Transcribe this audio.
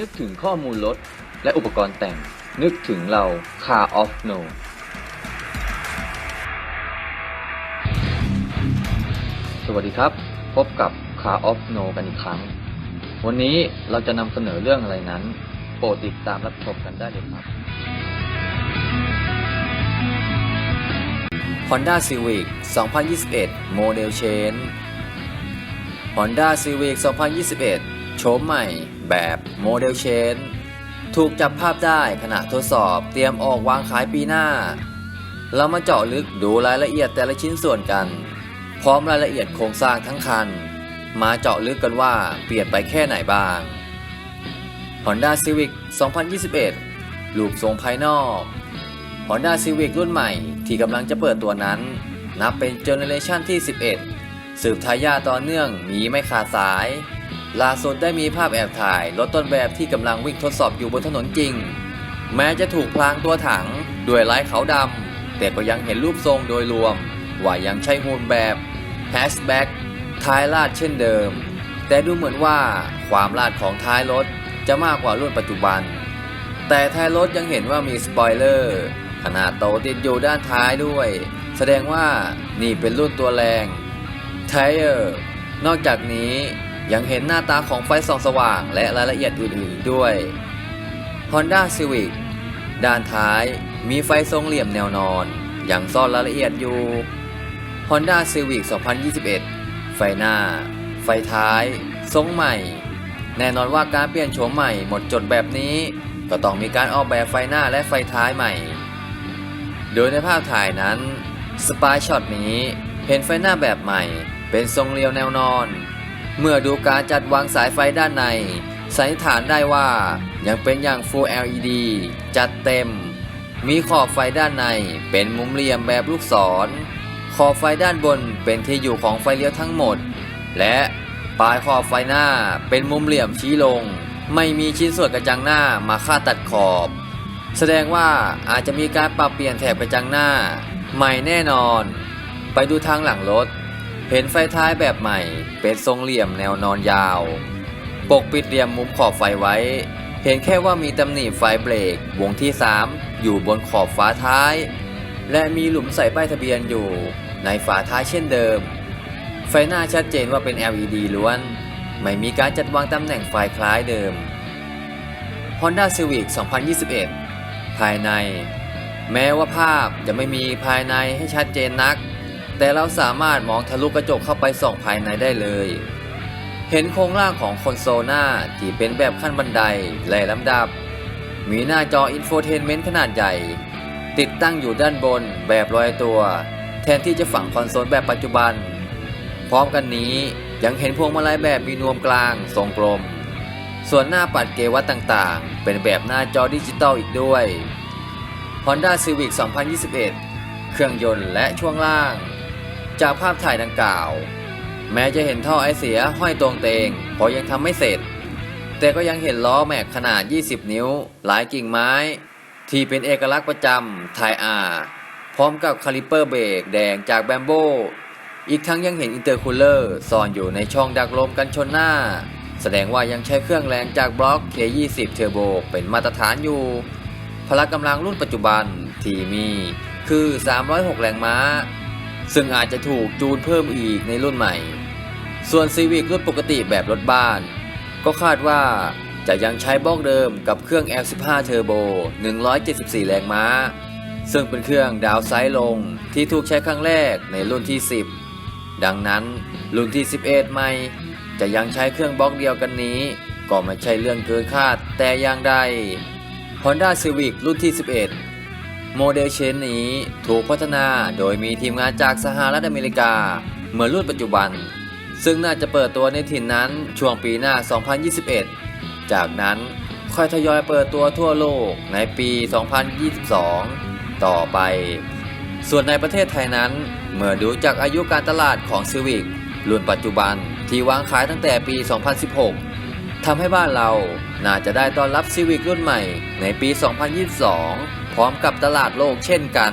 นึกถึงข้อมูลรถและอุปกรณ์แต่ง นึกถึงเรา Car of No สวัสดีครับ พบกับ Car of No กันอีกครั้ง วันนี้เราจะนำเสนอเรื่องอะไรนั้น โปรดติดตามรับชมกันได้เลยครับ Honda Civic 2021 โมเดลเชน Honda Civic 2021 โฉมใหม่ แบบโมเดลเชนถูกจับภาพได้ขณะทดสอบเตรียมออกวางขายปีหน้า เรามาเจาะลึกดูรายละเอียดแต่ละชิ้นส่วนกัน พร้อมรายละเอียดโครงสร้างทั้งคัน มาเจาะลึกกันว่าเปลี่ยนไปแค่ไหนบ้าง Honda Civic 2021 รูปทรงภายนอก Honda Civic รุ่นใหม่ที่กำลังจะเปิดตัวนั้น นับเป็นเจเนเรชันที่ 11 สืบทายาต่อเนื่องมีไม่ขาดสาย ล่าสุดได้มีภาพแอบถ่ายรถต้นแบบที่กำลังวิ่งทดสอบอยู่บนถนนจริง แม้จะถูกพลางตัวถังด้วยลายขาวดำแต่ก็ยังเห็นรูปทรงโดยรวม ว่ายังใช้หุ่นแบบแฮชแบ็กท้ายลาดเช่นเดิม แต่ดูเหมือนว่าความลาดของท้ายรถจะมากกว่ารุ่นปัจจุบัน แต่ท้ายรถยังเห็นว่ามีสปอยเลอร์ขนาดโตติดอยู่ด้านท้ายด้วย แสดงว่านี่เป็นรุ่นตัวแรงไทเออร์นอกจากนี้ ยังเห็นหน้าตาของไฟส่องสว่างและรายละเอียดอื่นๆด้วย Honda Civic ด้านท้ายมีไฟทรงเหลี่ยมแนวนอน ยังซ่อนรายละเอียดอยู่ Honda Civic 2021 ไฟหน้า ไฟท้าย ทรงใหม่ แน่นอนว่าการเปลี่ยนโฉมใหม่หมดจดแบบนี้ ก็ต้องมีการออกแบบไฟหน้าและไฟท้ายใหม่ โดยในภาพถ่ายนั้นสปายช็อตนี้เห็นไฟหน้าแบบใหม่ เป็นทรงเรียวแนวนอน เมื่อดูการจัดวางสายไฟด้านในสันนิษฐานได้ว่ายังเป็นอย่าง Full LED จัดเต็ม มีขอบไฟด้านในเป็นมุมเหลี่ยมแบบลูกศร ขอบไฟด้านบนเป็นที่อยู่ของไฟเลี้ยวทั้งหมด และปลายขอบไฟหน้าเป็นมุมเหลี่ยมชี้ลง ไม่มีชิ้นส่วนกระจังหน้ามาค่าตัดขอบ แสดงว่าอาจจะมีการปรับเปลี่ยนแถบกระจังหน้า ใหม่แน่นอน ไปดูทางหลังรถ เห็นไฟท้ายแบบใหม่ เป็นทรงเหลี่ยมแนวนอนยาว ปกปิดเหลี่ยมมุมขอบไฟไว้ เห็นแค่ว่ามีตำหนิไฟเบรกวงที่ 3 อยู่บนขอบฝาท้าย และมีหลุมใส่ป้ายทะเบียนอยู่ในฝาท้ายเช่นเดิม ไฟหน้าชัดเจนว่าเป็น LED ล้วน ไม่มีการจัดวางตำแหน่งไฟคล้ายเดิม Honda Civic 2021 ภายใน แม้ว่าภาพจะไม่มีภายในให้ชัดเจนนัก แต่เราสามารถมองทะลุกระจกเข้าไปส่องภายในได้เลย เห็นโครงร่างของคอนโซลหน้าที่เป็นแบบขั้นบันไดไล่ลำดับ มีหน้าจออินโฟเทนเมนต์ขนาดใหญ่ ติดตั้งอยู่ด้านบนแบบลอยตัว แทนที่จะฝังคอนโซลแบบปัจจุบัน พร้อมกันนี้ยังเห็นพวงมาลัยแบบมีนวมกลางทรงกลม ส่วนหน้าปัดเกวัดต่างๆ เป็นแบบหน้าจอดิจิตอลอีกด้วย Honda Civic 2021 เครื่องยนต์และช่วงล่าง จากภาพถ่ายดังกล่าว แม้จะเห็นท่อไอเสียห้อยตรงเตงเพราะยังทำไม่เสร็จ แต่ก็ยังเห็นล้อแม็กขนาด 20 นิ้ว หลายกิ่งไม้ ที่เป็นเอกลักษณ์ประจำไทอาพร้อมกับคาลิเปอร์เบรกแดงจากแบมโบอีกทั้งยังเห็นอินเตอร์คูลเลอร์ซ่อนอยู่ในช่องดักลมกันชนหน้า แสดงว่ายังใช้เครื่องแรงจากบล็อก K20 Turbo เป็นมาตรฐานอยู่ พละกำลังรุ่นปัจจุบันที่มีคือ 306 แรงม้า ซึ่งอาจจะถูกจูนเพิ่มอีกในรุ่นใหม่ ส่วน Civic รุ่นปกติแบบรถบ้าน ก็คาดว่าจะยังใช้บล็อกเดิมกับเครื่อง L15 Turbo 174 แรงม้า ซึ่งเป็นเครื่องดาวไซด์ลงที่ถูกใช้ครั้งแรกในรุ่นที่ 10 ดังนั้นรุ่นที่ 11 ใหม่ จะยังใช้เครื่องบล็อกเดียวกันนี้ ก็ไม่ใช่เรื่องเกินคาดแต่อย่างใด Honda Civic รุ่นที่ 11 โมเดลเชนนี้ถูกพัฒนาโดยมีทีมงานจากสหรัฐอเมริกา เหมือนรุ่นปัจจุบัน ซึ่งน่าจะเปิดตัวในถิ่นนั้นช่วงปีหน้า 2021 จากนั้นค่อยทยอยเปิดตัวทั่วโลกในปี 2022 ต่อไป ส่วนในประเทศไทยนั้น เมื่อดูจากอายุการตลาดของ Civic รุ่นปัจจุบันที่วางขายตั้งแต่ปี 2016 ทำให้บ้านเราน่าจะได้ต้อนรับ Civic รุ่นใหม่ในปี 2022 พร้อมกับตลาดโลกเช่นกัน